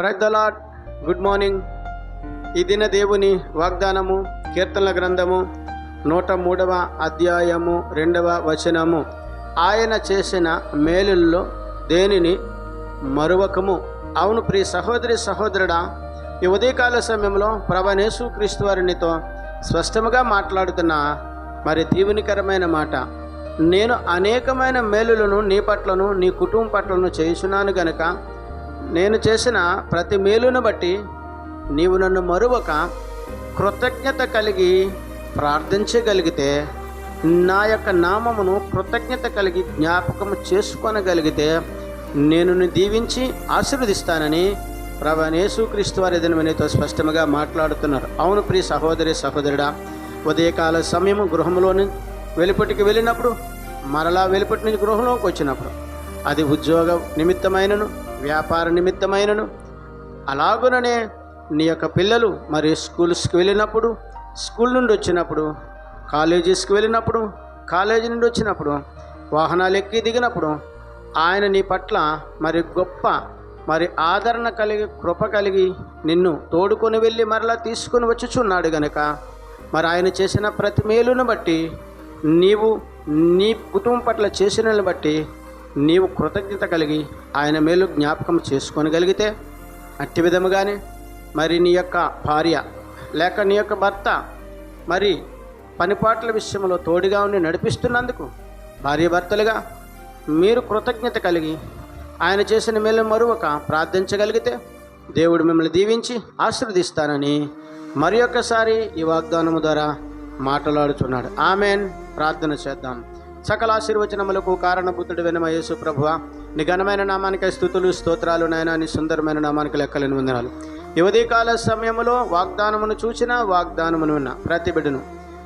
ప్రజలాడ్ good morning ఈ దిన దేవుని వాగ్దానము కీర్తనల గ్రంథము నూట మూడవ అధ్యాయము రెండవ వచనము. ఆయన చేసిన మేలుల్లో దేనిని మరువకము? అవును ప్రియ సహోదరి సహోదరుడా ఈ ఉదయకాల సమయంలో ప్రభనేసు క్రీస్తు వారినితో స్పష్టముగా మాట్లాడుతున్న మరి దీవునికరమైన మాట. నేను అనేకమైన మేలులను నీ పట్లను నీ కుటుంబం పట్లను చేయుచున్నాను గనక నేను చేసిన ప్రతి మేలును బట్టి నీవు నన్ను మరువక కృతజ్ఞత కలిగి ప్రార్థించగలిగితే నా యొక్క నామమును కృతజ్ఞత కలిగి జ్ఞాపకము చేసుకొనగలిగితే నేను దీవించి ఆశీర్వదిస్తానని ప్రభనేసు క్రీస్తు వారి దినమనితో స్పష్టంగా మాట్లాడుతున్నారు. అవును ప్రియ సహోదరి సహోదరుడా ఉదయకాల సమయము గృహంలోని వెలుపటికి వెళ్ళినప్పుడు మరలా వెలుపటి నుంచి గృహంలోకి వచ్చినప్పుడు అది ఉద్యోగ నిమిత్తమైనను వ్యాపార నిమిత్తమైనను. అలాగుననే నీ యొక్క పిల్లలు మరి స్కూల్స్కి వెళ్ళినప్పుడు స్కూల్ నుండి వచ్చినప్పుడు కాలేజెస్కి వెళ్ళినప్పుడు కాలేజీ నుండి వచ్చినప్పుడు వాహనాలు ఎక్కి దిగినప్పుడు ఆయన నీ పట్ల మరి గొప్ప మరి ఆదరణ కలిగి కృప కలిగి నిన్ను తోడుకొని వెళ్ళి మరలా తీసుకొని వచ్చుచున్నాడు గనక. మరి ఆయన చేసిన ప్రతి మేలును బట్టి నీవు నీ కుటుంబం పట్ల చేసిన బట్టి నీవు కృతజ్ఞత కలిగి ఆయన మేలు జ్ఞాపకం చేసుకోనగలిగితే అట్టి విధముగానే మరి నీ యొక్క భార్య లేక నీ యొక్క భర్త మరి పనిపాట్ల విషయంలో తోడుగా ఉండి నడిపిస్తున్నందుకు భార్య భర్తలుగా మీరు కృతజ్ఞత కలిగి ఆయన చేసిన మేలు మరొక ప్రార్థించగలిగితే దేవుడు మిమ్మల్ని దీవించి ఆశీర్వదిస్తానని మరి ఒక్కసారి ఈ వాగ్దానము ద్వారా మాట్లాడుచున్నాడు ఆమెన్. ప్రార్థన చేద్దాం. సకల ఆశీర్వచనములకు కారణభూతుడు వినమ యేసు ప్రభువ నీ ఘనమైన నామానికి స్థుతులు స్తోత్రాలు నాయన నీ సుందరమైన నామానికి లెక్కలేని వందనాలు. యువదీ కాల సమయంలో వాగ్దానమును చూచిన వాగ్దానమును విన్న ప్రతి బిడ్డను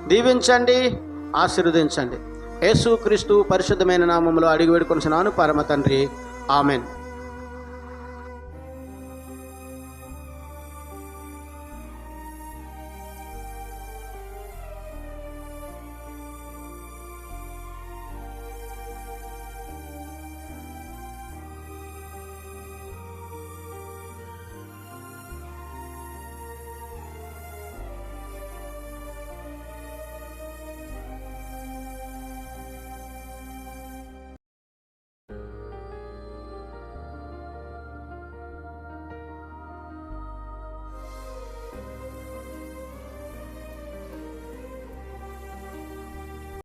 దీవించండి ఆశీర్వదించండి. యేసు క్రీస్తు పరిశుద్ధమైన నామంలో అడిగి వేడుకొనిసినాను పరమ తండ్రి. ఆమెన్.